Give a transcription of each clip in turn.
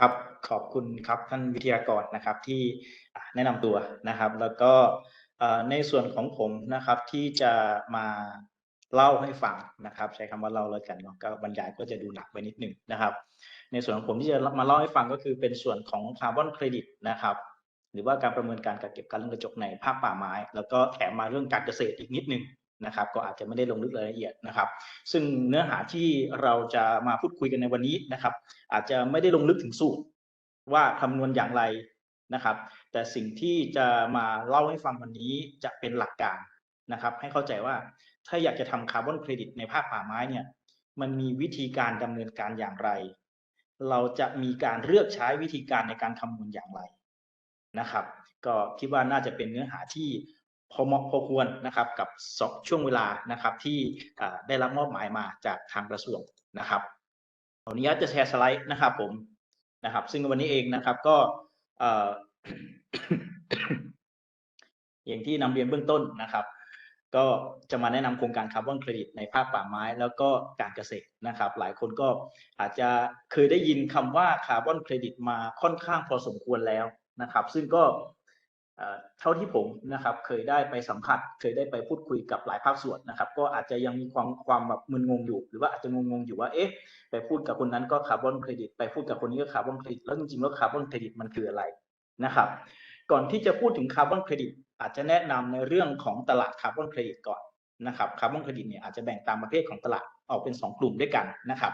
ครับขอบคุณครับท่านวิทยากรนะครับที่แนะนำตัวนะครับ แล้วก็ในส่วนของผมนะครับที่จะมาเล่าให้ฟังนะครับ ใช้คำว่าเล่าแล้วกันเนาะก็บรรยายก็จะดูหนักไปนิดหนึ่งนะครับ ในส่วนของผมที่จะมาเล่าให้ฟังก็คือเป็นส่วนของคาร์บอนเครดิตนะครับ หรือว่าการประเมินการกักเก็บการเรือนกระจกในภาคป่าไม้ แล้วก็แถมมาเรื่องการเกษตรอีกนิดหนึ่ง นะครับก็อาจจะไม่ได้ลงลึกรายละเอียดนะครับ ซึ่งเนื้อหาที่เราจะมาพูดคุยกันในวันนี้นะครับ อาจจะไม่ได้ลงลึกถึงสูตร ว่าคำนวณอย่างไรนะครับ แต่สิ่งที่จะมาเล่าให้ฟังวันนี้จะเป็นหลักการนะครับ ให้เข้าใจว่าถ้าอยากจะทำคาร์บอนเครดิตในภาคป่าไม้เนี่ยมันมีวิธีการดำเนินการอย่างไร เราจะมีการเลือกใช้วิธีการในการคำนวณอย่างไรนะครับ ก็คิดว่าน่าจะเป็นเนื้อหาที่ พอเหมาะพอควรนะครับกับสองช่วงเวลานะครับที่ได้รับมอบหมายมาจากทางกระทรวงนะครับขออนุญาตจะแชร์สไลด์นะครับผมนะครับ ซึ่งวันนี้เองนะครับก็ออย่างที่นำเรียนเบื้องต้นนะครับ ก็จะมาแนะนำโครงการคาร์บอนเครดิตในภาคป่าไม้ แล้วก็การเกษตรนะครับ หลายคนก็อาจจะเคยได้ยินคำว่าคาร์บอนเครดิตมาค่อนข้างพอสมควรแล้วนะครับ ซึ่งก็ เท่าที่ผมนะครับเคยได้ไปสัมผัสเคยได้ไปพูดคุยกับหลายภาคส่วนนะครับ ก็อาจจะยังมีความความแบบมึนงงอยู่ หรือว่าอาจจะงงๆอยู่ว่าเอ๊ะไปพูดกับคนนั้นก็คาร์บอนเครดิตไปพูดกับคนนี้ก็คาร์บอนเครดิตแล้วจริงๆแล้วคาร์บอนเครดิตมันคืออะไรนะครับ ก่อนที่จะพูดถึงคาร์บอนเครดิตอาจจะแนะนำในเรื่องของตลาดคาร์บอนเครดิตก่อนนะครับคาร์บอนเครดิตเนี่ยอาจจะแบ่งตามประเภทของตลาดออกเป็น 2 กลุ่มด้วยกันนะครับ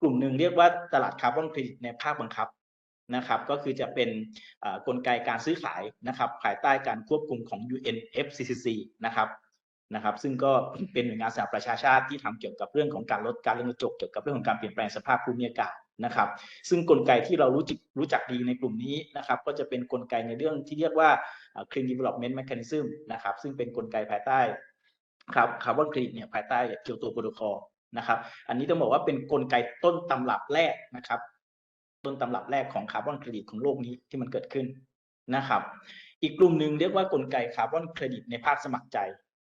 กลุ่มหนึ่งเรียกว่าตลาดคาร์บอนเครดิตในภาคบังคับ นะครับก็คือจะเป็นกลไกการซื้อขายนะครับภายใต้การควบคุมของ UNFCCC นะครับนะครับซึ่งก็เป็นหน่วยงานสหประชาชาติที่ทำเกี่ยวกับเรื่องของการลดการเรือนกระจกเกี่ยวกับเรื่องของการเปลี่ยนแปลงสภาพภูมิอากาศนะครับ ซึ่งกลไกที่เรารู้จักรู้จักดีในกลุ่มนี้นะครับ ก็จะเป็นกลไกในเรื่องที่เรียกว่า Clean Development Mechanism นะครับ ซึ่งเป็นกลไกภายใต้ครับคาร์บอนเครดิตเนี่ยภายใต้เกียวโตโปรโตคอลนะครับ อันนี้ต้องบอกว่าเป็นกลไกต้นตำรับแรกนะครับ ต้นตำรับแรกของคาร์บอนเครดิตของโลกนี้ที่มันเกิดขึ้นนะครับ อีกกลุ่มหนึ่งเรียกว่ากลไกคาร์บอนเครดิตในภาคสมัครใจ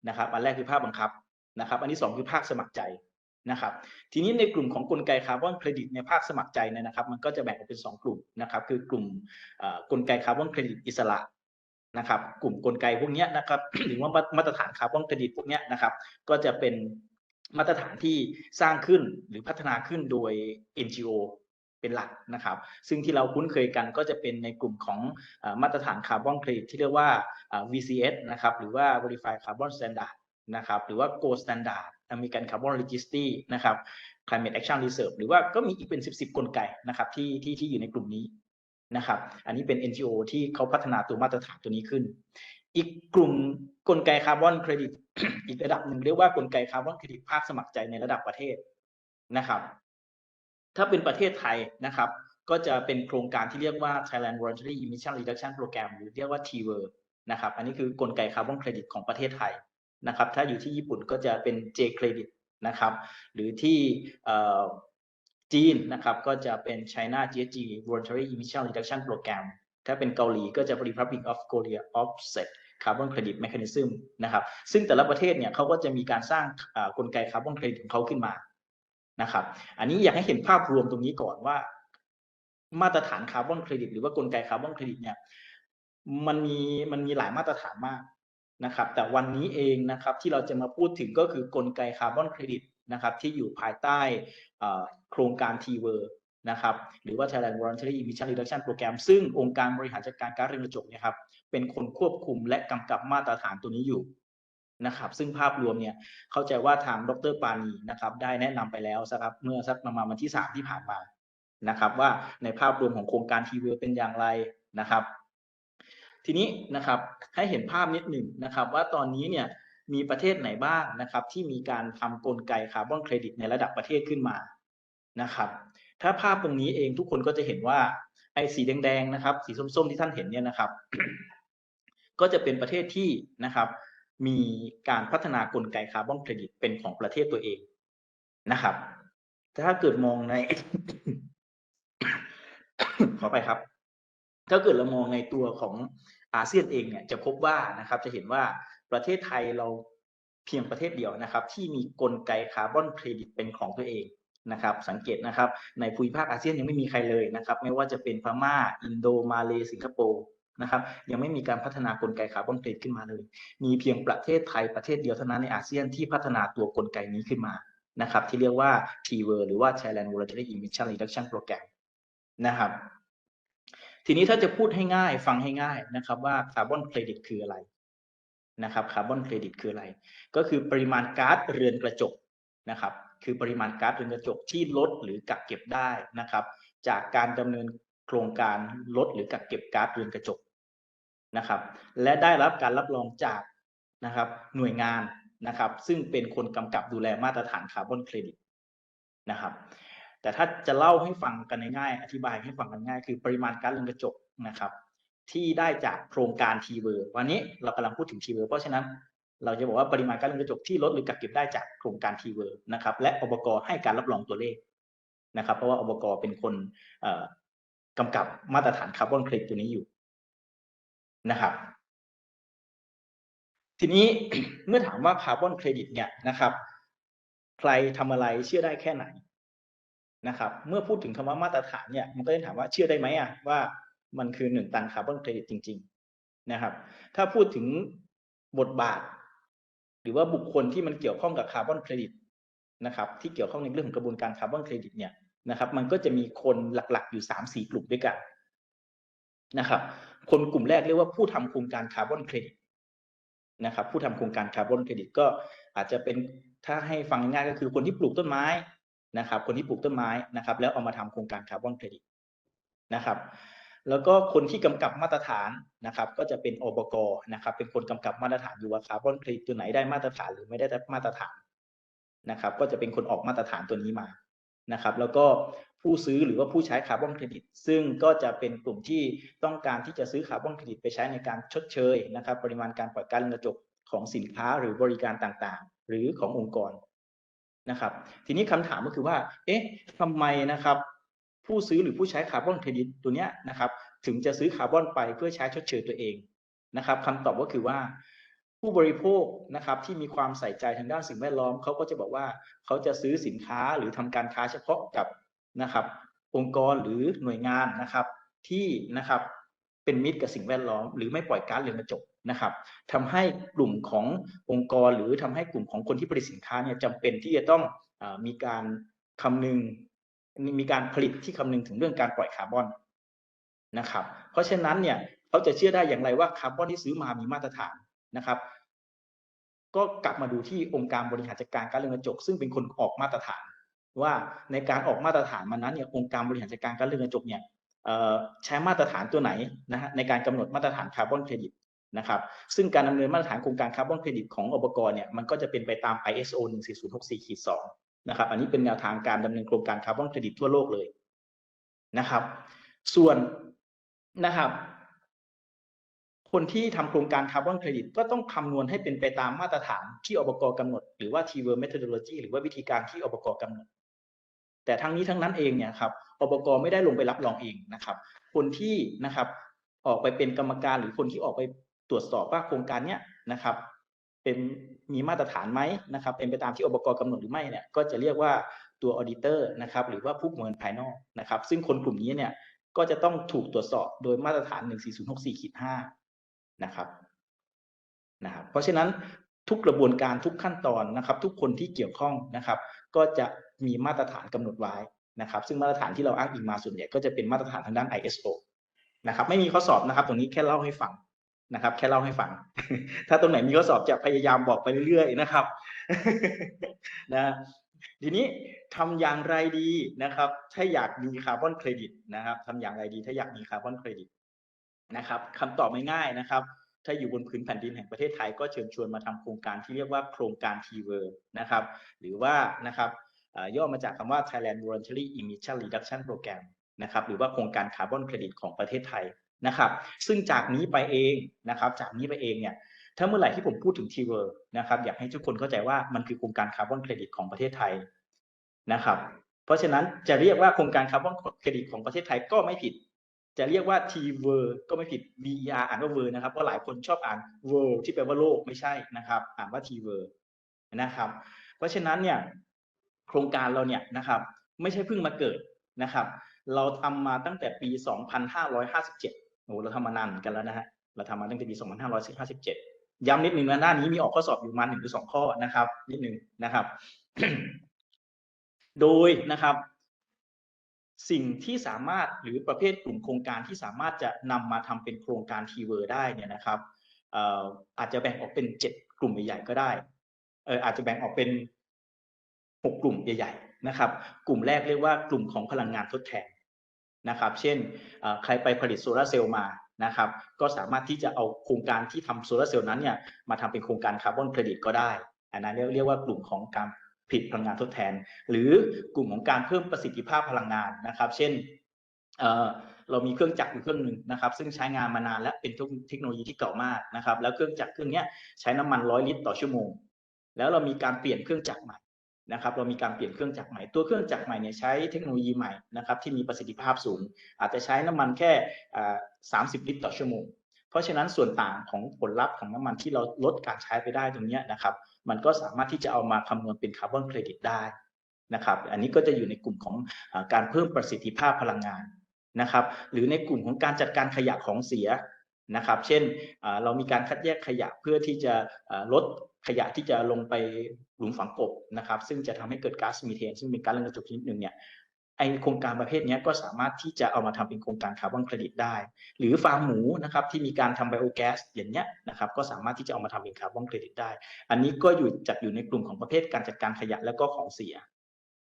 นะครับ อันแรกคือภาคบังคับนะครับ อันที่สองคือภาคสมัครใจนะครับ ทีนี้ในกลุ่มของกลไกคาร์บอนเครดิตในภาคสมัครใจเนี่ยนะครับ มันก็จะแบ่งออกเป็นสองกลุ่มนะครับ คือกลุ่มกลไกคาร์บอนเครดิตอิสระนะครับ กลุ่มกลไกพวกนี้นะครับหรือว่ามาตรฐานคาร์บอนเครดิตพวกนี้นะครับ ก็จะเป็นมาตรฐานที่สร้างขึ้นหรือพัฒนาขึ้นโดย NGO เป็นหลักนะครับ ซึ่งที่เราคุ้นเคยกันก็จะเป็นในกลุ่มของอมาตรฐานคาร์บอนเครดิตที่เรียกว่า VCS นะครับหรือว่า Verified Carbon Standard นะครับหรือว่า Gold Standard American Carbon Registry นะครับ Climate Action Reserve หรือว่าก็มีอีกเป็น 10 10กลไกนะครับที่ที่ที่อยู่ในกลุ่มนี้นะครับ อันนี้เป็น NGO ที่เขาพัฒนาตัวมาตรฐานตัวนี้ขึ้น อีกกลุ่มกลไกคาร์บอนเครดิตอีกระดับหนึ่งเรียกว่ากลไกคาร์บอนเครดิตภาคสมัครใจในระดับประเทศนะครับ ถ้าเป็นประเทศไทยนะครับ ก็จะเป็นโครงการที่เรียกว่า Thailand Voluntary Emission Reduction Program หรือเรียกว่า TVER นะครับ อันนี้คือกลไกคาร์บอนเครดิตของประเทศไทยนะครับ ถ้าอยู่ที่ญี่ปุ่นก็จะเป็น J Credit นะครับ หรือที่จีนนะครับก็จะเป็น China GSG Voluntary Emission Reduction Program ถ้าเป็นเกาหลีก็จะ Republic of Korea Offset Carbon Credit Mechanism นะครับ ซึ่งแต่ละประเทศเนี่ยเขาก็จะมีการสร้างกลไกคาร์บอนเครดิตของเขาขึ้นมา นะครับ อันนี้อยากให้เห็นภาพรวมตรงนี้ก่อนว่า มาตรฐานคาร์บอนเครดิตหรือว่ากลไกคาร์บอนเครดิตเนี่ยมันมีมันมีหลายมาตรฐานมากนะครับ แต่วันนี้เองนะครับที่เราจะมาพูดถึงก็คือกลไกคาร์บอนเครดิตนะครับ ที่อยู่ภายใต้โครงการ t v e r นะครับหรือว่า Thailand Voluntary Emission Reduction Program ซึ่งองค์การบริหารจัดการก๊าซเรือนกระจกเนี่ยครับเป็นคนควบคุมและกำกับมาตรฐานตัวนี้อยู่ นะครับ ซึ่งภาพรวมเนี่ยเข้าใจว่าทางดรปานีนะครับ ได้แนะนำไปแล้วสักครับเมื่อสักประมาณวันที่สามที่ผ่านมานะครับ ว่าในภาพรวมของโครงการทีวีเป็นอย่างไรนะครับ ทีนี้นะครับให้เห็นภาพนิดหนึ่งนะครับ ว่าตอนนี้เนี่ยมีประเทศไหนบ้างนะครับ ที่มีการทำกลไกคาร์บอนเครดิตในระดับประเทศขึ้นมานะครับ ถ้าภาพตรงนี้เองทุกคนก็จะเห็นว่าไอ้สีแดงๆนะครับ สีส้มๆที่ท่านเห็นเนี่ยนะครับ ก็จะเป็นประเทศที่นะครับ มีการพัฒนากลไกคาร์บอนเครดิตเป็นของประเทศตัวเองนะครับถ้าเกิดมองใน ขอไปครับ ถ้าเกิดเรามองในตัวของอาเซียนเองเนี่ยจะพบว่านะครับ จะเห็นว่าประเทศไทยเราเพียงประเทศเดียวนะครับ ที่มีกลไกคาร์บอนเครดิตเป็นของตัวเองนะครับ สังเกตนะครับ ในภูมิภาคอาเซียนยังไม่มีใครเลยนะครับ ไม่ว่าจะเป็นพม่า อินโดมาเลสิงคโปร์ นะครับยังไม่มีการพัฒนากลไกคาร์บอนเครดิตขึ้นมาเลย มีเพียงประเทศไทยประเทศเดียวเท่านั้นในอาเซียนที่พัฒนาตัวกลไกนี้ขึ้นมานะครับที่เรียกว่า t w e r หรือว่า Thailand Voluntary Emission Reduction Program นะครับทีนี้ถ้าจะพูดให้ง่ายฟังให้ง่ายนะครับว่าคาร์บอนเครดิตคืออะไรนะครับคาร์บอนเครดิตคืออะไร ก็คือปริมาณก๊าซเรือนกระจกนะครับคือปริมาณก๊าซเรือนกระจกที่ลดหรือกักเก็บได้นะครับจากการดำเนินโครงการลดหรือกักเก็บก๊าซเรือนกระจก นะครับ และได้รับการรับรองจากนะครับหน่วยงานนะครับ ซึ่งเป็นคนกำกับดูแลมาตรฐานคาร์บอนเครดิตนะครับ แต่ถ้าจะเล่าให้ฟังกันง่ายๆอธิบายให้ฟังกันง่าย คือปริมาณก๊าซเรือนกระจกนะครับ ที่ได้จากโครงการทีเวอร์วันนี้เรากำลังพูดถึงทีเวอร์เพราะฉะนั้นเราจะบอกว่าปริมาณก๊าซเรือนกระจกที่ลดหรือกักเก็บได้จากโครงการทีเวอร์นะครับ และอบกให้การรับรองตัวเลขนะครับ เพราะว่าอบกเป็นคนกำกับมาตรฐานคาร์บอนเครดิตตัวนี้อยู่ นะครับ ทีนี้เมื่อถามว่าคาร์บอนเครดิตเนี่ยนะครับ ใครทำอะไรเชื่อได้แค่ไหนนะครับ เมื่อพูดถึงคำว่ามาตรฐานเนี่ยมันก็จะถามว่าเชื่อได้ไหมอะว่ามันคือหนึ่งตันคาร์บอนเครดิตจริง ๆนะครับ ถ้าพูดถึงบทบาท หรือว่าบุคคลที่มันเกี่ยวข้องกับคาร์บอนเครดิตนะครับ ที่เกี่ยวข้องในเรื่องของกระบวนการคาร์บอนเครดิตเนี่ยนะครับ มันก็จะมีคนหลักๆอยู่สามสี่กลุ่มด้วยกันนะครับ คนกลุ่มแรกเรียกว่าผู้ทำโครงการคาร์บอนเครดิตนะครับผู้ทำโครงการคาร์บอนเครดิตก็อาจจะเป็นถ้าให้ฟังง่ายก็คือคนที่ปลูกต้นไม้นะครับ คนที่ปลูกต้นไม้นะครับ แล้วเอามาทำโครงการคาร์บอนเครดิตนะครับแล้วก็คนที่กำกับมาตรฐานนะครับ ก็จะเป็นอบกนะครับ เป็นคนกำกับมาตรฐานอยู่ว่าคาร์บอนเครดิตตัวไหนได้มาตรฐานหรือไม่ได้มาตรฐานนะครับ ก็จะเป็นคนออกมาตรฐานตัวนี้มา นะครับ แล้วก็ผู้ซื้อหรือว่าผู้ใช้คาร์บอนเครดิต ซึ่งก็จะเป็นกลุ่มที่ต้องการที่จะซื้อคาร์บอนเครดิตไปใช้ในการชดเชยนะครับ ปริมาณการปล่อยก๊าซเรือนกระจกของสินค้าหรือบริการต่างๆ หรือขององค์กรนะครับ ทีนี้คำถามก็คือว่า เอ๊ะทำไมนะครับ ผู้ซื้อหรือผู้ใช้คาร์บอนเครดิตตัวเนี้ยนะครับ ถึงจะซื้อคาร์บอนไปเพื่อใช้ชดเชยตัวเองนะครับคำตอบก็คือว่า ผู้บริโภคนะครับที่มีความใส่ใจทางด้านสิ่งแวดล้อมเขาก็จะบอกว่าเขาจะซื้อสินค้าหรือทำการค้าเฉพาะกับนะครับ องค์กรหรือหน่วยงานนะครับ ที่นะครับเป็นมิตรกับสิ่งแวดล้อม หรือไม่ปล่อยก๊าซเรือนกระจกนะครับทำให้กลุ่มขององค์กรหรือทำให้กลุ่มของคนที่ผลิตสินค้าเนี่ยจำเป็นที่จะต้องอมีการคำนึงมีการผลิตที่คำนึงถึงเรื่องการปล่อยคาร์บอนนะครับ เพราะฉะนั้นเนี่ยเขาจะเชื่อได้อย่างไรว่าคาร์บอนที่ซื้อมามีมาตรฐานนะครับ ก็กลับมาดูที่องค์การบริหารจัดการกาซเรือนกระจก ซึ่งเป็นคนออกมาตรฐาน ว่าในการออกมาตรฐานมันนั้นเนี่ยองค์การบริหารจัดการกาซเรือนกระจกเนี่ยใช้มาตรฐานตัวไหนนะฮะในการกำหนดมาตรฐานคาร์บอนเครดิตนะครับซึ่งการดำเนินมาตรฐานโครงการคาร์บอนเครดิตของอบกรเนี่ยมันก็จะเป็นไปตาม ISO 14064-2นะครับอันนี้เป็นแนวทางการดำเนินโครงการคาร์บอนเครดิตทั่วโลกเลยนะครับ ส่วนนะครับ คนที่ทำโครงการคาร์บอนเครดิตก็ต้องคำนวณให้เป็นไปตามมาตรฐานที่อบกกำหนด หรือว่า t w o r methodology หรือว่าวิธีการที่อบกกำหนด แต่ทั้งนี้ทั้งนั้นเองเนี่ยครับอบกไม่ได้ลงไปรับรองเองนะครับ คนที่นะครับออกไปเป็นกรรมการหรือคนที่ออกไปตรวจสอบว่าโครงการเนี้ยนะครับเป็นมีมาตรฐานไหมนะครับ เป็นไปตามที่อบกกำหนดหรือไม่เนี่ยก็จะเรียกว่าตัวออดิเตอร์นะครับ หรือว่าผู้ประเมินภายนอกนะครับ ซึ่งคนกลุ่มนี้เนี่ยก็จะต้องถูกตรวจสอบโดยมาตรฐาน 14064-5 นะครับนะครับเพราะฉะนั้นทุกกระบวนการทุกขั้นตอนนะครับ ทุกคนที่เกี่ยวข้องนะครับ ก็จะมีมาตรฐานกำหนดไว้นะครับ ซึ่งมาตรฐานที่เราอ้างอิงมาส่วนใหญ่ก็จะเป็นมาตรฐานทางด้าน ISO นะครับไม่มีข้อสอบนะครับ ตรงนี้แค่เล่าให้ฟังนะครับ แค่เล่าให้ฟัง ถ้าตรงไหนมีข้อสอบจะพยายามบอกไปเรื่อยๆนะครับนะทีนี้ทำอย่างไรดีนะครับ ถ้าอยากมีคาร์บอนเครดิตนะครับทำอย่างไรดี ถ้าอยากมีคาร์บอนเครดิต นะครับคำตอบไม่ง่ายนะครับ ถ้าอยู่บนพื้นแผ่นดินแห่งประเทศไทยก็เชิญชวนมาทำโครงการที่เรียกว่าโครงการทีเวอร์นะครับ หรือว่านะครับย่อมาจากคำว่า Thailand Voluntary Emission Reduction Program นะครับ หรือว่าโครงการคาร์บอนเครดิตของประเทศไทยนะครับ ซึ่งจากนี้ไปเองนะครับ จากนี้ไปเองเนี่ยถ้าเมื่อไหร่ที่ผมพูดถึงทีเวอร์นะครับ อยากให้ทุกคนเข้าใจว่ามันคือโครงการคาร์บอนเครดิตของประเทศไทยนะครับ เพราะฉะนั้นจะเรียกว่าโครงการคาร์บอนเครดิตของประเทศไทยก็ไม่ผิด จะเรียกว่าทีเวอร์ก็ไม่ผิด V E R อ่านว่าเวอร์นะครับเพราะหลายคนชอบอ่าน world ที่แปลว่าโลกไม่ใช่นะครับ อ่านว่าทีเวอร์นะครับ เพราะฉะนั้นเนี่ยโครงการเราเนี่ยนะครับ ไม่ใช่เพิ่งมาเกิดนะครับ เราทำมาตั้งแต่ปี 2557โอ้เราทำมานานเหมือนกันแล้วนะฮะเราทำมาตั้งแต่ปี 2557 ย้ำนิดนึงนะหน้านี้มีออกข้อสอบอยู่มาหนึ่งหรือสองข้อนะครับ นิดนึงนะครับ โดยนะครับ สิ่งที่สามารถหรือประเภทกลุ่มโครงการที่สามารถจะนำมาทำเป็นโครงการทีเวอร์ได้เนี่ยนะครับเอ่อาจจะแบ่งออกเป็นเจ็ดกลุ่มใหญ่ๆก็ได้อาจจะแบ่งออกเป็นหกกลุ่มใหญ่ๆนะครับ กลุ่มแรกเรียกว่ากลุ่มของพลังงานทดแทนนะครับ เช่นใครไปผลิตโซลาร์เซลล์มานะครับ ก็สามารถที่จะเอาโครงการที่ทำโซลาร์เซลล์นั้นเนี่ยมาทำเป็นโครงการคาร์บอนเครดิตก็ได้ อันนั้นเรียกเรียกว่ากลุ่มของการ ผลิตพลังงานทดแทน หรือกลุ่มของการเพิ่มประสิทธิภาพพลังงานนะครับ เช่นเเรามีเครื่องจักรอยู่เครื่องหนึ่งนะครับ ซึ่งใช้งานมานานและเป็นเทคโนโลยีที่เก่ามากนะครับ แล้วเครื่องจักรเครื่องนี้ใช้น้ำมันร้อยลิตรต่อชั่วโมง แล้วเรามีการเปลี่ยนเครื่องจักรใหม่นะครับ เรามีการเปลี่ยนเครื่องจักรใหม่ ตัวเครื่องจักรใหม่เนี่ยใช้เทคโนโลยีใหม่นะครับที่มีประสิทธิภาพสูง อาจจะใช้น้ำมันแค่อ่า30ลิตรต่อชั่วโมง เพราะฉะนั้นส่วนต่างของผลลัพธ์ของน้ำมันที่เราลดการใช้ไปได้ตรงนี้นะครับ มันก็สามารถที่จะเอามาคำนวณเป็นคาร์บอนเครดิตได้นะครับอันนี้ก็จะอยู่ในกลุ่มของอการเพิ่มประสิทธิภาพพลังงานนะครับหรือในกลุ่มของการจัดการขยะของเสียนะครับ เช่นเรามีการคัดแยกขยะเพื่อที่จะลดขยะที่จะลงไปหลุมฝังกบนะครับ ซึ่งจะทำให้เกิดก๊าซมีเทน ซึ่งเป็นก๊าซเรือนกระจกชนิดหนึ่งเนี่ย ไอโครงการประเภทนี้ก็สามารถที่จะเอามาทำเป็นโครงการคาร์บอนเครดิตได้ หรือฟาร์มหมูนะครับที่มีการทำไบโอแก๊สอย่างเนี้ยนะครับก็สามารถที่จะเอามาทำเป็นคาร์บอนเครดิตได้ อันนี้ก็อยู่จัดอยู่ในกลุ่มของประเภทการจัดการขยะแล้วก็ของเสีย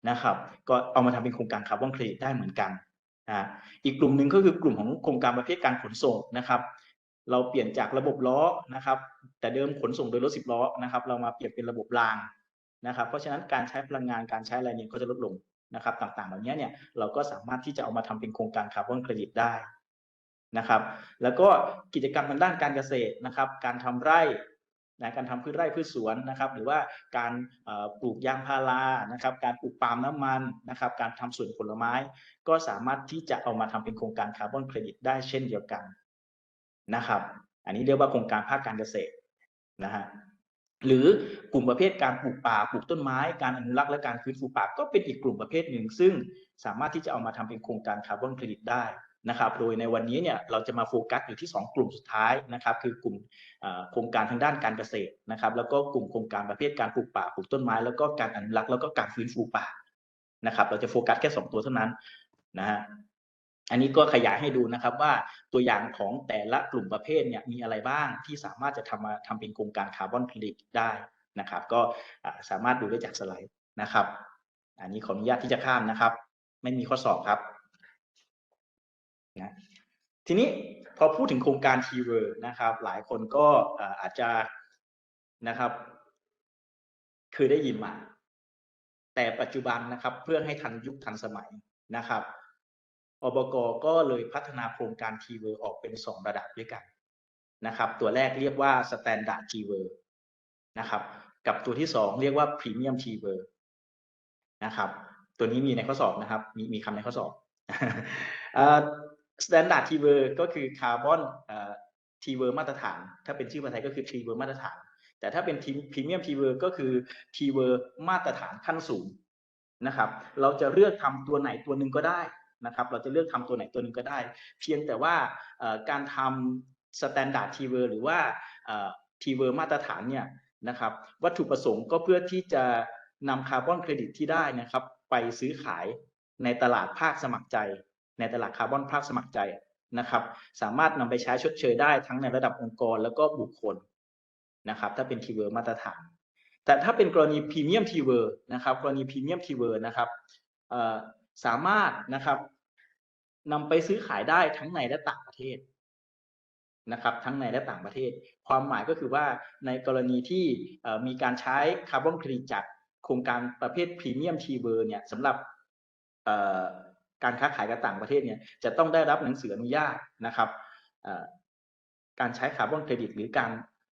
นะครับก็เอามาทำเป็นโครงการคาร์บอนเครดิตได้เหมือนกันนะอีกกลุ่มหนึ่งก็คือกลุ่มของโครงการประเภทการขนส่งนะครับ เราเปลี่ยนจากระบบล้อนะครับ แต่เดิมขนส่งโดยรถสิบล้อนะครับ เรามาเปลี่ยนเป็นระบบรางนะครับ เพราะฉะนั้นการใช้พลังงานการใช้อะไรเนี่ยก็จะลดลง นะครับต่างๆเหล่านี้เนี่ยเราก็สามารถที่จะเอามาทำเป็นโครงการคาร์บอนเครดิตได้นะครับ แล้วก็กิจกรรมทางด้านการเกษตรนะครับ การทำไร่นะการทำพืชไร่พืชสวนนะครับ หรือว่าการปลูกยางพารานะครับ การปลูกปาล์มน้ำมันนะครับ การทำสวนผลไม้ ก็สามารถที่จะเอามาทำเป็นโครงการคาร์บอนเครดิตได้เช่นเดียวกันนะครับ อันนี้เรียกว่าโครงการภาคการเกษตรนะฮะ หรือกลุ่มประเภทการปลูกป่าปลูกต้นไม้ การอนุรักษ์และการฟื้นฟูป่าก็เป็นอีกกลุ่มประเภทหนึ่ง ซึ่งสามารถที่จะเอามาทำเป็นโครงการคาร์บอนเครดิตได้นะครับ โดยในวันนี้เนี่ยเราจะมาโฟกัสอยู่ที่ 2 กลุ่มสุดท้ายนะครับ คือกลุ่มโครงการทางด้านการเกษตรนะครับ แล้วก็กลุ่มโครงการประเภทการปลูกป่าปลูกต้นไม้ แล้วก็การอนุรักษ์แล้วก็การฟื้นฟูป่านะครับ เราจะโฟกัสแค่ 2 ตัวเท่านั้นนะฮะ อันนี้ก็ขยายให้ดูนะครับว่าตัวอย่างของแต่ละกลุ่มประเภทเนี่ยมีอะไรบ้างที่สามารถจะทำมาทำเป็นโครงการคาร์บอนเครดิตได้นะครับ ก็สามารถดูได้จากสไลด์นะครับ อันนี้ขออนุญาตที่จะข้ามนะครับ ไม่มีข้อสอบครับนะทีนี้พอพูดถึงโครงการทีเวอร์นะครับ หลายคนก็อาอาจจะนะครับเคยได้ยินมา แต่ปัจจุบันนะครับเพื่อให้ทันยุคทันสมัยนะครับ อบกก็เลยพัฒนาโครงการทีเวอร์ออกเป็น 2 ระดับด้วยกันนะครับ ตัวแรกเรียกว่า Standard t w o r นะครับ กับตัวที่ 2 เรียกว่า Premium t w o r นะครับ ตัวนี้มีในข้อสอบนะครับ มีมีคำในข้อสอบเอ่อ Standard t w o r ก็คือคาร์บอนเอ่อ t w o r มาตรฐาน ถ้าเป็นชื่อภาษาไทยก็คือ t w o r มาตรฐาน แต่ถ้าเป็น Premium t w o r ก็คือ t w o r มาตรฐานขั้นสูงนะครับ เราจะเลือกทำตัวไหนตัวหนึ่งก็ได้ นะครับ เราจะเลือกทำตัวไหนตัวหนึ่งก็ได้ เพียงแต่ว่าการทำ Standard t w o r หรือว่าทีเอ่อ t w o r มาตรฐานเนี่ยนะครับ วัตถุประสงค์ก็เพื่อที่จะนำคาร์บอนเครดิตที่ได้นะครับ ไปซื้อขายในตลาดภาคสมัครใจ ในตลาดคาร์บอนภาคสมัครใจนะครับ สามารถนำไปใช้ชดเชยได้ทั้งในระดับองค์กรแล้วก็บุคคลนะครับ ถ้าเป็นทีเวอร์มาตรฐาน แต่ถ้าเป็นกรณีพรีเมียมทีเวอร์นะครับ กรณีพรีเมียมทีเวอร์นะครับ สามารถนะครับนำไปซื้อขายได้ทั้งในและต่างประเทศนะครับ ทั้งในและต่างประเทศ ความหมายก็คือว่าในกรณีที่มีการใช้คาร์บอนเครดิตจากโครงการประเภทพรีเมียมทีเวอร์เนี่ยสำหรับการค้าขายกับต่างประเทศเนี่ยจะต้องได้รับหนังสืออนุญาตนะครับการใช้คาร์บอนเครดิตหรือการ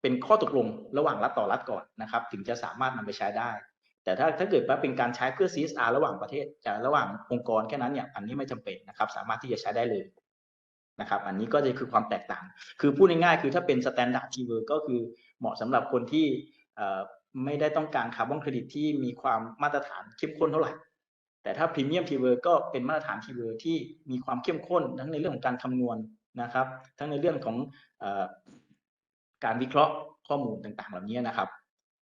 เป็นข้อตกลงระหว่างรัฐต่อรัฐก่อนนะครับ ถึงจะสามารถนำไปใช้ได้ แต่ถ้าถ้าเกิดว่าเป็นการใช้เพื่อ CSR ระหว่างประเทศจะระหว่างองค์กรแค่นั้นเนี่ยอันนี้ไม่จำเป็นนะครับ สามารถที่จะใช้ได้เลยนะครับ อันนี้ก็จะคือความแตกต่าง คือพูดง่ายๆคือถ้าเป็น standard keyword ก็คือเหมาะสำหรับคนที่ไม่ได้ต้องการคาร์บอนเครดิตที่มีความมาตรฐานเข้มข้นเท่าไหร่ แต่ถ้าพรีเมียมทีเวอร์ก็เป็นมาตรฐานทีเวอร์ที่มีความเข้มข้นทั้งในเรื่องของการคำนวณนะครับ ทั้งในเรื่องของอการวิเคราะห์ข้อมูลต่างๆ เหล่านี้นะครับ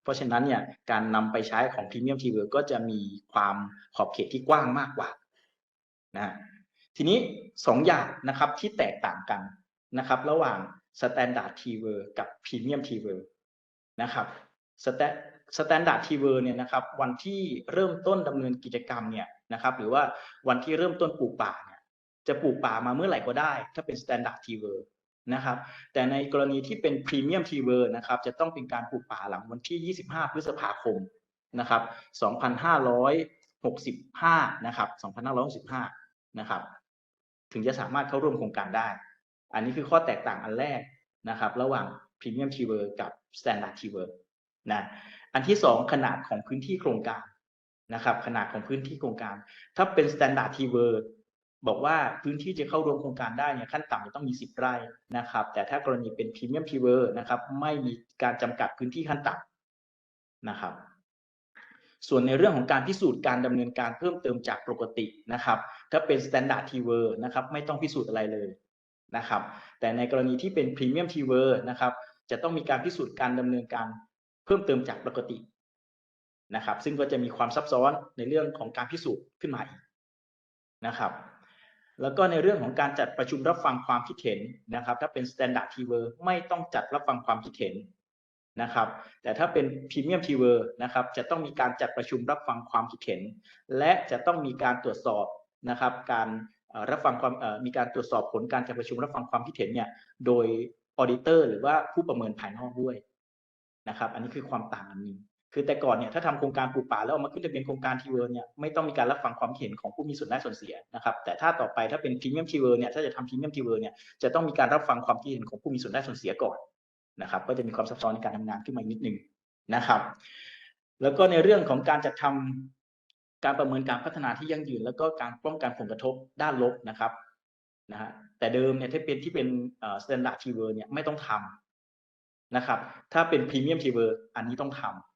เพราะฉะนั้นเนี่ยการนำไปใช้ของพรีเมียมทีเวอร์ก็จะมีความขอบเขตที่กว้างมากกว่านะทีนี้สองอย่างนะครับที่แตกต่างกันนะครับ ระหว่าง Standard t w o r กับ Premium t w o r นะครับ Standard t w o r เนี่ยนะครับวันที่เริ่มต้นดำเนินกิจกรรมเนี่ยนะครับหรือว่าวันที่เริ่มต้นปลูกป่าเนี่ยจะปลูกป่ามาเมื่อไหร่ก็ได้ ถ้าเป็น Standard t w o r นะครับ แต่ในกรณีที่เป็น Premium t w o r นะครับ จะต้องเป็นการปลูกป่าหลังวันที่ 25 พฤษภาคมนะครับ 2565 นะครับ 2565 นะครับ ถึงจะสามารถเข้าร่วมโครงการได้ อันนี้คือข้อแตกต่างอันแรกนะครับ ระหว่าง Premium t w o r กับ Standard t w o r นะ อันที่สองขนาดของพื้นที่โครงการนะครับ ขนาดของพื้นที่โครงการ ถ้าเป็น Standard t w o r บอกว่าพื้นที่จะเข้าร่วมโครงการได้เนี่ยขั้นต่ำจะต้องมี 10 ไร่นะครับ แต่ถ้ากรณีเป็น Premium t w o r นะครับ ไม่มีการจำกัดพื้นที่ขั้นต่ำนะครับ ส่วนในเรื่องของการพิสูจน์การดำเนินการเพิ่มเติมจากปกตินะครับ ถ้าเป็น Standard t w o r นะครับไม่ต้องพิสูจน์อะไรเลยนะครับ แต่ในกรณีที่เป็น Premium t w o r นะครับจะต้องมีการพิสูจน์การดำเนินการเพิ่มเติมจากปกตินะครับ ซึ่งก็จะมีความซับซ้อนในเรื่องของการพิสูจน์ขึ้นมาอีกนะครับ แล้วก็ในเรื่องของการจัดประชุมรับฟังความคิดเห็นนะครับ ถ้าเป็น Standard t w o r ไม่ต้องจัดรับฟังความคิดเห็นนะครับ แต่ถ้าเป็น Premium t w o r นะครับ จะต้องมีการจัดประชุมรับฟังความคิดเห็น และจะต้องมีการตรวจสอบนะครับ การรับฟังความมีการตรวจสอบผลการจัดประชุมรับฟังความคิดเห็นเนี่ยโดยออดิเตอร์หรือว่าผู้ประเมินภายนอกด้วยนะครับ อันนี้คือความต่างอันหนึ่ง คือแต่ก่อนเนี่ยถ้าทำโครงการปลูกป่าแล้วเอามาขึ้นทะเบียนโครงการทีเวอร์เนี่ยไม่ต้องมีการรับฟังความเห็นของผู้มีส่วนได้ส่วนเสียนะครับแต่ถ้าต่อไปถ้าเป็นพรีเมียมทีเวอร์เนี่ยถ้าจะทำพรีเมียมทีเวอร์เนี่ยจะต้องมีการรับฟังความคิดเห็นของผู้มีส่วนได้ส่วนเสียก่อนนะครับก็จะมีความซับซ้อนในการทำงานขึ้นมานิดนึงนะครับ แล้วก็ในเรื่องของการจัดทำการประเมินการพัฒนาที่ยั่งยืน แล้วก็การป้องกันผลกระทบด้านลบนะครับนะฮะแต่เดิมเนี่ยถ้าเป็นที่เป็นสแตนดาร์ดทีเวอร์เนี่ยไม่ต้องทำนะครับถ้าเป็นพรีเมียมทีเวอร์อันนี้ต้องทำ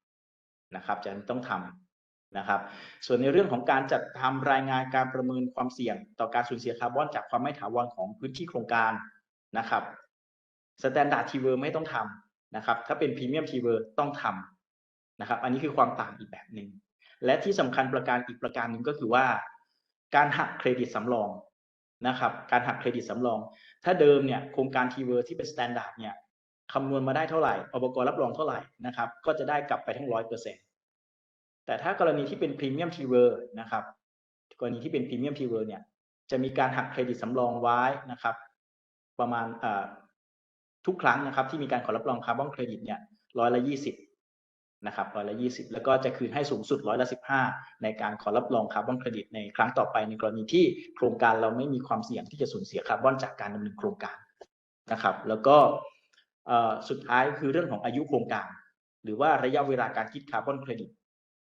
นะครับจะต้องทำนะครับ ส่วนในเรื่องของการจัดทำรายงานการประเมินความเสี่ยง ต่อการสูญเสียคาร์บอนจากความไม่ถาวรของพื้นที่โครงการนะครับสแตนดาร์ดทีเวอร์ไม่ต้องทำนะครับ ถ้าเป็นพรีเมียมทีเวอร์ต้องทำนะครับ อันนี้คือความต่างอีกแบบหนึ่งและที่สำคัญประการอีกประการหนึ่งก็คือว่า การหักเครดิตสำรองนะครับ การหักเครดิตสำรอง ถ้าเดิมเนี่ยโครงการทีเวอร์ที่เป็นสแตนดาร์ดเนี่ย คำนวณมาได้เท่าไหร่อบกรรับรองเท่าไหร่นะครับ ก็จะได้กลับไปทั้งร้อยเปอร์เซ็นต์แต่ถ้ากรณีที่เป็นพรีเมียมทีเวอร์นะครับ กรณีที่เป็นพรีเมียมทีเวอร์เนี่ย จะมีการหักเครดิตสำรองไว้นะครับ ประมาณทุกครั้งนะครับ ที่มีการขอรับรองคาร์บอนเครดิตเนี่ยร้อยละยี่สิบนะครับร้อยละยี่สิบแล้วก็จะคืนให้สูงสุดร้อยละสิบห้าในการขอรับรองคาร์บอนเครดิตในครั้งต่อไปในกรณีที่โครงการเราไม่มีความเสี่ยงที่จะสูญเสียคาร์บอนจากการดำเนินโครงการนะครับ แล้วก็ สุดท้ายคือเรื่องของอายุโครงการ หรือว่าระยะเวลาการคิดคาร์บอนเครดิต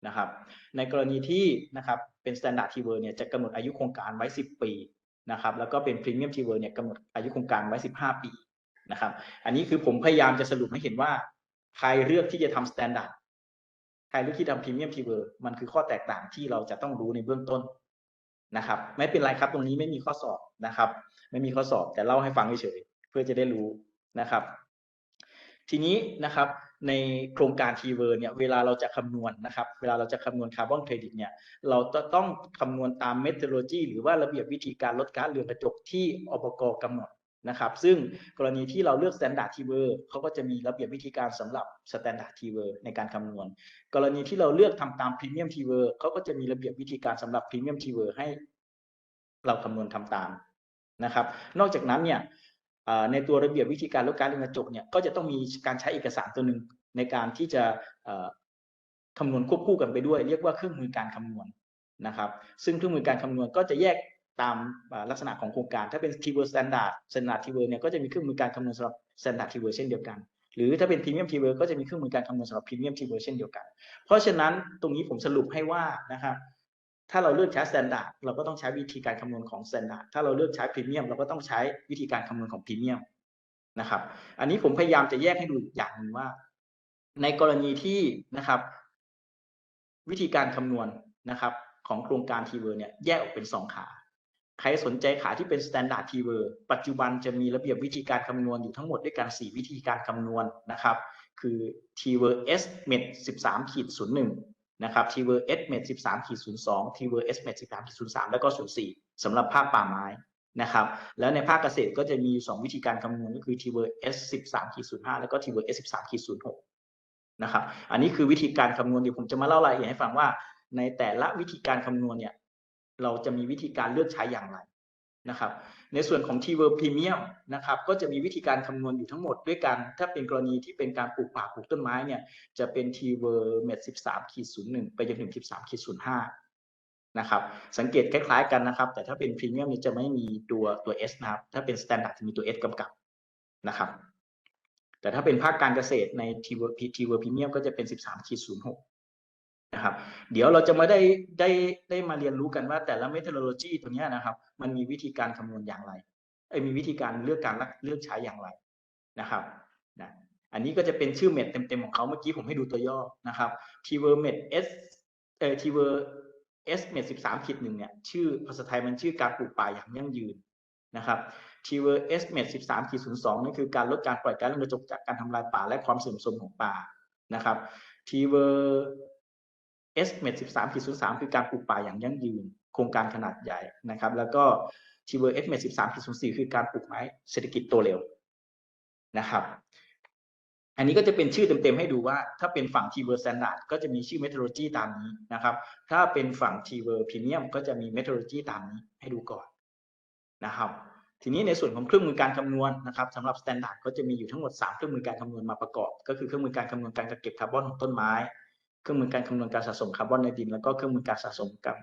นะครับ ในกรณีที่นะครับเป็น Standard t w o r เนี่ยจะกำหนดอายุโครงการไว้ 10 ปีนะครับ แล้วก็เป็น Premium t w o r เนี่ยกำหนดอายุโครงการไว้ 15 ปีนะครับ อันนี้คือผมพยายามจะสรุปให้เห็นว่าใครเลือกที่จะทำ Standard ใครเลือกที่ทำ Premium t w o r มันคือข้อแตกต่างที่เราจะต้องรู้ในเบื้องต้นนะครับ ไม่เป็นไรครับตรงนี้ไม่มีข้อสอบนะครับ ไม่มีข้อสอบแต่เล่าให้ฟังเฉยๆเพื่อจะได้รู้นะครับ ทีนี้นะครับในโครงการทีเวอร์เนี่ยเวลาเราจะคำนวณนะครับ เวลาเราจะคำนวณคาร์บอนเครดิตเนี่ยเราจะต้องคำนวณตามเมทริโลจีหรือว่าระเบียบวิธีการลดก๊าซเรือนกระจกที่อบกกำหนดนะครับ ซึ่งกรณีที่เราเลือก Standard t w o r เขาก็จะมีระเบียบวิธีการสำหรับ Standard t w o r ในการคำนวณ กรณีที่เราเลือกทำตาม Premium t w o r เขาก็จะมีระเบียบวิธีการสำหรับ Premium t w o r ให้เราคำนวณทำตามนะครับ นอกจากนั้นเนี่ย ในตัวระเบียบวิธีการลดการเรือนกระจกเนี่ยก็จะต้องมีการใช้เอกสารตัวหนึ่งในการที่จะคำนวณควบคู่กันไปด้วย เรียกว่าเครื่องมือการคำนวณนะครับ ซึ่งเครื่องมือการคำนวณก็จะแยกตามลักษณะของโครงการ ถ้าเป็น t w o r standard standard t w o r เนี่ยก็จะมีเครื่องมือการคำนวณสำหรับ standard t w o r เช่นเดียวกัน หรือถ้าเป็น premium t w o r ก็จะมีเครื่องมือการคำนวณสำหรับ premium t w o r เช่นเดียวกัน เพราะฉะนั้นตรงนี้ผมสรุปให้ว่านะครับ ถ้าเราเลือกใช้ standard เราก็ต้องใช้วิธีการคำนวณของ standard ถ้าเราเลือกใช้ premium เราก็ต้องใช้วิธีการคำนวณของ premium นะครับ อันนี้ผมพยายามจะแยกให้ดูอย่างหนึ่งว่า ในกรณีที่นะครับ วิธีการคำนวณนะครับ ของโครงการทีเวอร์เนี่ยแยกออกเป็นสองขา ใครสนใจขาที่เป็น standard t w o r ปัจจุบันจะมีระเบียบวิธีการคำนวณอยู่ทั้งหมดด้วยกัน 4 วิธีการคำนวณนะครับ คือ t w o r s met 13ขีด01 นะครับ t w o r s met 13ขีด02 t w o r s met 13ขีด03 แล้วก็ 04สำหรับภาคป่าไม้นะครับ แล้วในภาคเกษตรก็จะมี 2 วิธีการคำนวณก็คือ t w o r s 13ขีด05 แล้วก็ t w o r s 13ขีด06นะครับ อันนี้คือวิธีการคำนวณเดี๋ยวผมจะมาเล่ารายละเอียดให้ฟังว่า ในแต่ละวิธีการคำนวณเนี่ย เราจะมีวิธีการเลือกใช้อย่างไร นะครับ ในส่วนของ t w o r Premium นะครับก็จะมีวิธีการคำนวณอยู่ทั้งหมดด้วยกัน ถ้าเป็นกรณีที่เป็นการปลูกป่าปลูกต้นไม้เนี่ยจะเป็น t w o r Met 13ขีด01 ไปจนถึง 13ขีด05นะครับสังเกตคล้ายๆกันนะครับ แต่ถ้าเป็น Premium นี่จะไม่มีตัวตัว S นะครับ ถ้าเป็น Standard จะมีตัว S กำกับนะครับแต่ถ้าเป็นภาคการเกษตรใน t w o r t w o r Premium ก็จะเป็น 13ขีด06 นะครับ เดี๋ยวเราจะมาได้ได้ได้มาเรียนรู้กันว่าแต่ละ methodology ตัวนี้นะครับ มันมีวิธีการคำนวณอย่างไรไอ้มีวิธีการเลือกการเลือกใช้อย่างไรนะครับนะอันนี้ก็จะเป็นชื่อเม็ดเต็มๆของเขาเมื่อกี้ผมให้ดูตัวย่อนะครับ t w o r med s เอ่อ t w o r s med 13ขีดหนึ่งเนี่ยชื่อภาษาไทยมันชื่อการปลูกป่าอย่างยั่งยืนนะครับ t w o r s med 13ขีด02นั่นคือการลดการปล่อยก๊าซเรือนกระจกจากการทำลายป่าและความเสื่อมโทรมของป่านะครับ t w o r S เมด13ขีด03 คือการปลูกป่าอย่างยั่งยืน โครงการขนาดใหญ่นะครับ แล้วก็ t w o r S เมด13ขีด04 คือการปลูกไม้เศรษฐกิจโตเร็วนะครับ อันนี้ก็จะเป็นชื่อเต็มๆให้ดูว่า ถ้าเป็นฝั่ง t w o r Standard ก็จะมีชื่อ methodology ตามนี้นะครับ ถ้าเป็นฝั่ง t w o r Premium ก็จะมี methodology ตามนี้ให้ดูก่อนนะครับ ทีนี้ในส่วนของเครื่องมือการคำนวณนะครับสำหรับ Standard ก็จะมีอยู่ทั้งหมด 3 เครื่องมือการคำนวณมาประกอบ ก็คือเครื่องมือการคำนวณการกักเก็บคาร์บอนของต้นไม้ เครื่องมือการคำนวณการสะสมคาร์บอนในดิน แล้วก็เครื่องมือการสะสมกับ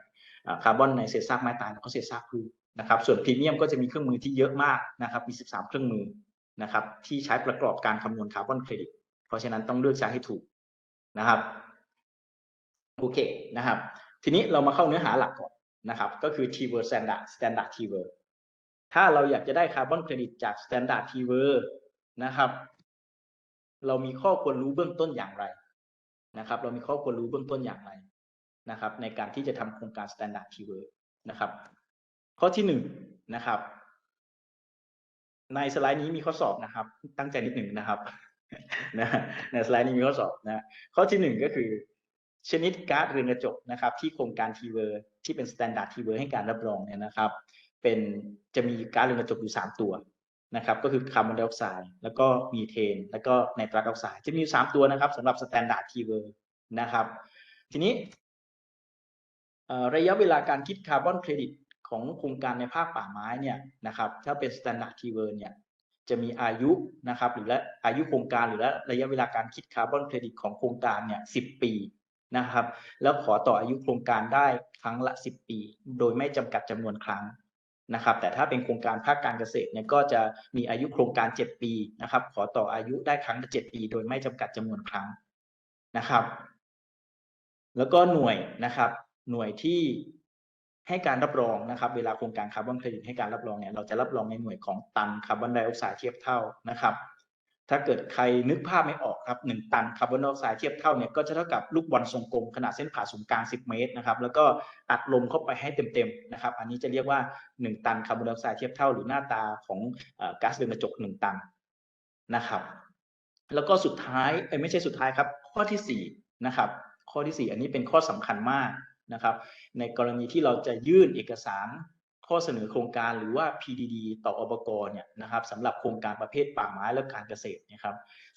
คาร์บอนในเศษซากไม้ตายแล้วก็เศษซากพืชนะครับ ส่วนพรีเมียมก็จะมีเครื่องมือที่เยอะมากนะครับมี 13 เครื่องมือนะครับที่ใช้ประกอบการคำนวณคาร์บอนเครดิต เพราะฉะนั้นต้องเลือกใช้ให้ถูกนะครับโอเคนะครับ ทีนี้เรามาเข้าเนื้อหาหลักก่อนนะครับ ก็คือ t w o r standard standard t w o r ถ้าเราอยากจะได้คาร์บอนเครดิตจาก standard t w o r นะครับ เรามีข้อควรรู้เบื้องต้นอย่างไร นะครับ เรามีข้อควรรู้เบื้องต้นอย่างไรนะครับ ในการที่จะทำโครงการ standard keyword นะครับ ข้อที่หนึ่งนะครับ ในสไลด์นี้มีข้อสอบนะครับ ตั้งใจนิดหนึ่งนะครับนะในสไลด์นี้มีข้อสอบนะข้อที่หนึ่งก็คือ ชนิดการ์ดเรือนกระจกนะครับ ที่โครงการทีเวอร์ที่เป็น standard ทีเวอร์ให้การรับรองเนี่ยนะครับ เป็นจะมีการ์ดเรือนกระจกอยู่สามตัว นะครับก็คือคาร์บอนไดออกไซด์แล้วก็มีเทน แล้วก็ไนตรัสออกไซด์จะมีสามตัวนะครับสำหรับสแตนดาร์ดคีเวอร์นะครับ ทีนี้ระยะเวลาการคิดคาร์บอนเครดิตของโครงการในภาคป่าไม้เนี่ยนะครับถ้าเป็นสแตนดาร์ดคีเวอร์เนี่ยจะมีอายุนะครับหรือและอายุโครงการหรือและระยะเวลาการคิดคาร์บอนเครดิตของโครงการเนี่ยสิปีนะครับ แล้วขอต่ออายุโครงการได้ครั้งละ 10 ปี โดยไม่จำกัดจำนวนครั้ง นะครับ แต่ถ้าเป็นโครงการภาคการเกษตรเนี่ยก็จะมีอายุโครงการ 7 ปีนะครับ ขอต่ออายุได้ครั้งละ7ปี โดยไม่จำกัดจำนวนครั้งนะครับ แล้วก็หน่วยนะครับ หน่วยที่ให้การรับรองนะครับ เวลาโครงการคาร์บอนเครดิตให้การรับรองเนี่ยเราจะรับรองในหน่วยของตันคาร์บอนไดออกไซด์เทียบเท่านะครับ ถ้าเกิดใครนึกภาพไม่ออกครับหนึ่งตันคาร์บอนไดออกไซด์เทียบเท่าเนี่ยก็จะเท่ากับลูกบอลทรงกลมขนาดเส้นผ่าศูนย์กลาง 10 เมตรนะครับแล้วก็อัดลมเข้าไปให้เต็มๆนะครับอันนี้จะเรียกว่า 1 ตันคาร์บอนไดออกไซด์เทียบเท่าหรือหน้าตาของก๊าซเรือนกระจก 1 ตันนะครับแล้วก็สุดท้ายไม่ใช่สุดท้ายครับข้อที่4นะครับข้อที่ 4 อันนี้เป็นข้อสำคัญมากนะครับในกรณีที่เราจะยื่นเอกสาร ข้อเสนอโครงการหรือว่า PDD ต่ออบกเนี่ยนะครับสำหรับโครงการประเภทป่าไม้และการเกษตรนะครับ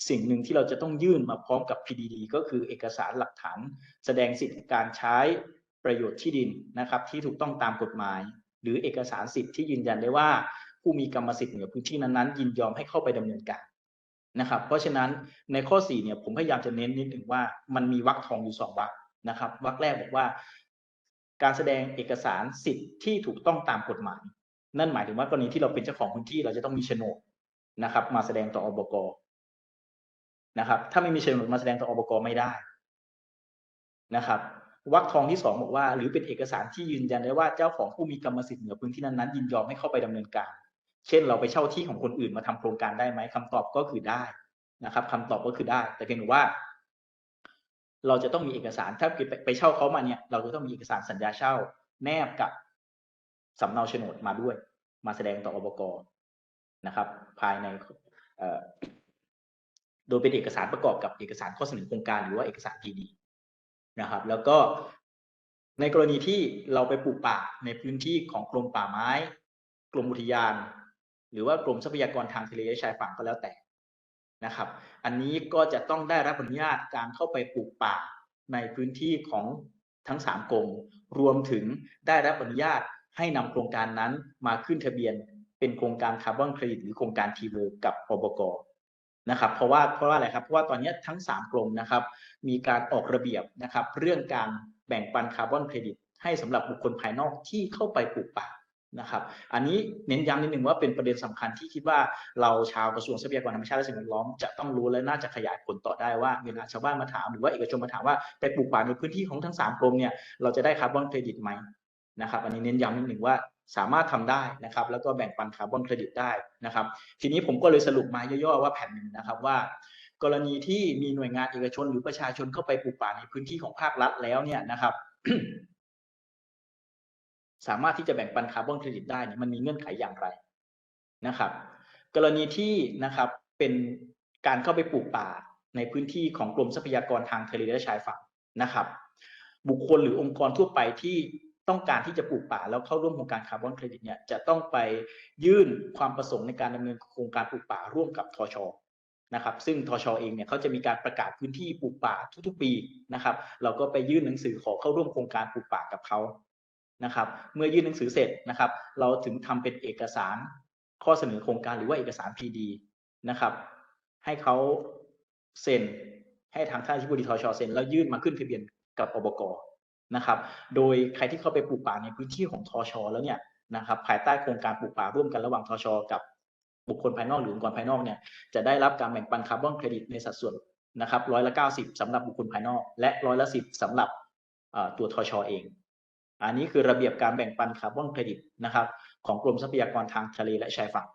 สิ่งหนึ่งที่เราจะต้องยื่นมาพร้อมกับ PDD ก็คือเอกสารหลักฐาน แสดงสิทธิการใช้ประโยชน์ที่ดินนะครับ ที่ถูกต้องตามกฎหมาย หรือเอกสารสิทธิ์ที่ยืนยันได้ว่า ผู้มีกรรมสิทธิ์เหนือพื้นที่นั้นๆ ยินยอมให้เข้าไปดำเนินการนะครับ เพราะฉะนั้นในข้อ4เนี่ยผมพยายามจะเน้นนิดหนึ่งว่ามันมีวรรคทองอยู่2วรรคนะครับวรรคแรกบอกว่า การแสดงเอกสารสิทธิ์ที่ถูกต้องตามกฎหมาย นั่นหมายถึงว่ากรณีที่เราเป็นเจ้าของพื้นที่เราจะต้องมีโฉนดนะครับ มาแสดงต่ออบกนะครับ ถ้าไม่มีโฉนดมาแสดงต่ออบกไม่ได้นะครับวรรคทองที่สองบอกว่า หรือเป็นเอกสารที่ยืนยันได้ว่าเจ้าของผู้มีกรรมสิทธิ์เหนือพื้นที่นั้นๆยินยอมให้เข้าไปดำเนินการ เช่น เราไปเช่าที่ของคนอื่นมาทำโครงการได้ไหมคำตอบก็คือได้นะครับคำตอบก็คือได้ แต่เพียงว่า เราจะต้องมีเอกสาร ถ้าไปเช่าเขามาเนี่ย เราจะต้องมีเอกสารสัญญาเช่า แนบกับสำเนาโฉนดมาด้วย มาแสดงต่ออบกนะครับ ภายในโดยเป็นเอกสารประกอบกับเอกสารข้อเสนอโครงการหรือว่าเอกสารพีดีนะครับ แล้วก็ในกรณีที่เราไปปลูกป่าในพื้นที่ของกรมป่าไม้ กรมอุทยาน หรือว่ากรมทรัพยากรทางทะเลและชายฝั่งก็แล้วแต่ นะครับ อันนี้ก็จะต้องได้รับอนุญาตการเข้าไปปลูกป่าในพื้นที่ของทั้งสามกรมรวมถึงได้รับอนุญาตให้นำโครงการนั้นมาขึ้นทะเบียน เป็นโครงการคาร์บอนเครดิตหรือโครงการทีโวกับอบกนะครับ เพราะว่าเพราะว่าอะไรครับเพราะว่าตอนนี้ทั้งสามกรมนะครับ มีการออกระเบียบนะครับ เรื่องการแบ่งปันคาร์บอนเครดิตให้สำหรับบุคคลภายนอกที่เข้าไปปลูกป่า นะครับ อันนี้เน้นย้ำนิดหนึ่งว่าเป็นประเด็นสำคัญที่คิดว่าเราชาวกระทรวงทรัพยากรธรรมชาติและสิ่งแวดล้อมจะต้องรู้และน่าจะขยายผลต่อได้ว่าเวลาชาวบ้านมาถามหรือว่าเอกชนมาถามว่าไปปลูกป่าในพื้นที่ของทั้งสามกรมเนี่ยเราจะได้คาร์บอนเครดิตไหมนะครับ อันนี้เน้นย้ำนิดหนึ่งว่าสามารถทำได้นะครับ แล้วก็แบ่งปันคาร์บอนเครดิตได้นะครับ ทีนี้ผมก็เลยสรุปมาย่อๆว่าแผ่นหนึ่งนะครับว่ากรณีที่มีหน่วยงานเอกชนหรือประชาชนเข้าไปปลูกป่าในพื้นที่ของภาครัฐแล้วเนี่ยนะครับ สามารถที่จะแบ่งปันคาร์บอนเครดิตได้เนี่ยมันมีเงื่อนไขอย่างไรนะครับ กรณีที่นะครับเป็นการเข้าไปปลูกป่าในพื้นที่ของกรมทรัพยากรทางทะเลและชายฝั่งนะครับ บุคคลหรือองค์กรทั่วไปที่ต้องการที่จะปลูกป่าแล้วเข้าร่วมโครงการคาร์บอนเครดิตเนี่ยจะต้องไปยื่นความประสงค์ในการดำเนินโครงการปลูกป่าร่วมกับทชนะครับ ซึ่งทชเองเนี่ยเขาจะมีการประกาศพื้นที่ปลูกป่าทุกๆ ปีนะครับ เราก็ไปยื่นหนังสือขอเข้าร่วมโครงการปลูกป่ากับเขา นะครับ เมื่อยื่นหนังสือเสร็จนะครับ เราถึงทำเป็นเอกสารข้อเสนอโครงการหรือว่าเอกสาร PD นะครับ ให้เขาเซ็นให้ทางท่านที่บดีทชเซ็นแล้วยื่นมาขึ้นทะเบียนกับอบกนะครับ โดยใครที่เข้าไปปลูกป่าในพื้นที่ของทชแล้วเนี่ยนะครับ ภายใต้โครงการปลูกป่าร่วมกันระหว่างทชกับบุคคลภายนอกหรือองค์กรภายนอกเนี่ยจะได้รับการแบ่งปันคาร์บอนเครดิตในสัดส่วนนะครับร้อยละเก้าสิบสำหรับบุคคลภายนอก และร้อยละสิบสำหรับตัวทชเอง อันนี้คือระเบียบการแบ่งปันคาร์บอนเครดิตนะครับของกรมทรัพยากรทางทะเลและชายฝั่ง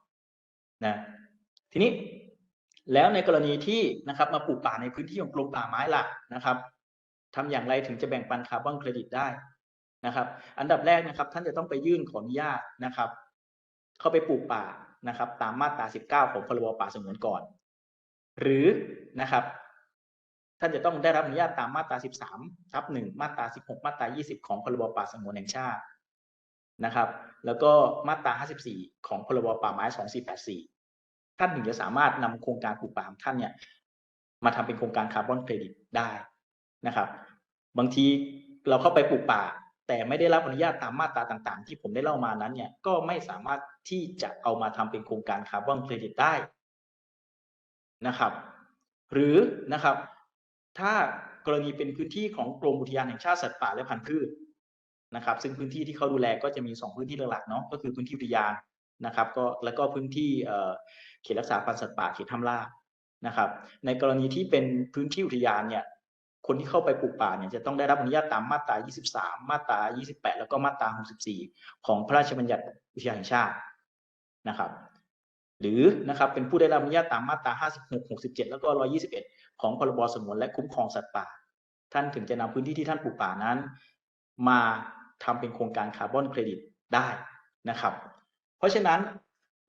นะทีนี้แล้วในกรณีที่นะครับมาปลูกป่าในพื้นที่ของกรมป่าไม้ล่ะนะครับทำอย่างไรถึงจะแบ่งปันคาร์บอนเครดิตได้นะครับ อันดับแรกนะครับ ท่านจะต้องไปยื่นขออนุญาตนะครับ เข้าไปปลูกป่านะครับ ตามมาตรา 19 ของพรบป่าสงวนก่อน หรือนะครับ ท่านจะต้องได้รับอนุญาตตามมาตรา 13ทับ1มาตรา 16 มาตรา 20 ของพรบป่าสงวนแห่งชาตินะครับ แล้วก็มาตรา 54 ของพรบป่าไม้ 2484 ท่านถึงจะสามารถนำโครงการปลูกป่าของท่านเนี่ยมาทำเป็นโครงการคาร์บอนเครดิตได้นะครับ บางทีเราเข้าไปปลูกป่า แต่ไม่ได้รับอนุญาตตามมาตราต่าง ๆ ที่ผมได้เล่ามานั้นเนี่ยก็ไม่สามารถที่จะเอามาทำเป็นโครงการคาร์บอนเครดิตได้นะครับ หรือนะครับ ถ้ากรณีเป็นพื้นที่ของกรมอุทยานแห่งชาติสัตว์ป่าและพันธุ์พืชนะครับ ซึ่งพื้นที่ที่เขาดูแลก็จะมี 2 พื้นที่หลักๆเนาะก็คือพื้นที่อุทยานนะครับ ก็แล้วก็พื้นที่เขตรักษาพันธุ์สัตว์ป่าเขตถ้ำล่านะครับ ในกรณีที่เป็นพื้นที่อุทยานเนี่ยคนที่เข้าไปปลูกป่าเนี่ยจะต้องได้รับอนุญาตตามมาตรา 23 มาตรา 28 แล้วก็มาตรา 64 ของพระราชบัญญัติอุทยานแห่งชาตินะครับ หรือนะครับเป็นผู้ได้รับอนุญาตตามมาตรา 56 67 แล้วก็ 121 ของพรบสงวนและคุ้มครองสัตว์ป่า ท่านถึงจะนำพื้นที่ที่ท่านปลูกป่านั้น มาทำเป็นโครงการคาร์บอนเครดิตได้นะครับ เพราะฉะนั้น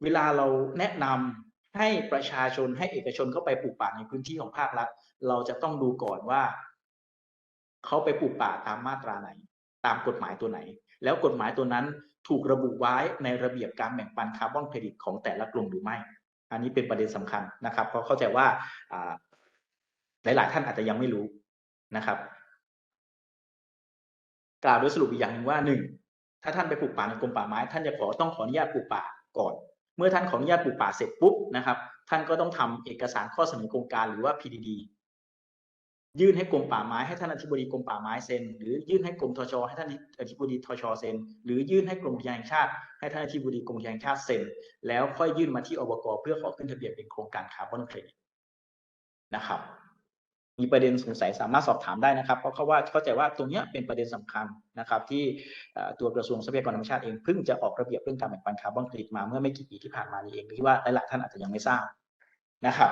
เวลาเราแนะนำให้ประชาชนให้เอกชนเข้าไปปลูกป่าในพื้นที่ของภาครัฐ เราจะต้องดูก่อนว่าเขาไปปลูกป่าตามมาตราไหน ตามกฎหมายตัวไหน แล้วกฎหมายตัวนั้น ถูกระบุไว้ในระเบียบการแบ่งปันคาร์บอนเครดิตของแต่ละกลุ่มหรือไม่ อันนี้เป็นประเด็นสำคัญนะครับ เพราะเข้าใจว่าหลาย ๆ ท่านอาจจะยังไม่รู้นะครับ กล่าวโดยสรุปอีกอย่างหนึ่งว่าหนึ่งถ้าท่านไปปลูกป่าในกรมป่าไม้ ท่านจะขอต้องขออนุญาตปลูกป่าก่อน เมื่อท่านขออนุญาตปลูกป่าเสร็จปุ๊บนะครับ ท่านก็ต้องทำเอกสารข้อเสนอโครงการหรือว่า PDD ยื่นให้กรมป่าไม้ให้ท่านอธิบดีกรมป่าไม้เซ็น หรือยื่นให้กรมทชให้ท่านอธิบดีทชเซ็น หรือยื่นให้กรมอุทยานแห่งชาติ ให้ท่านอธิบดีกรมอุทยานแห่งชาติเซ็น แล้วค่อยยื่นมาที่อบกเพื่อขอขึ้นทะเบียนเป็นโครงการคาร์บอนเครดิตนะครับ มีประเด็นสงสัยสามารถสอบถามได้นะครับ เพราะเขาว่าเข้าใจว่าตรงนี้เป็นประเด็นสำคัญนะครับ ที่ตัวกระทรวงทรัพยากรธรรมชาติเองเพิ่งจะออกระเบียบเรื่องการแบ่งปันคาร์บอนเครดิตมาเมื่อไม่กี่ปีที่ผ่านมานี้เองที่ว่าหลายๆท่านอาจจะยังไม่ทราบนะครับ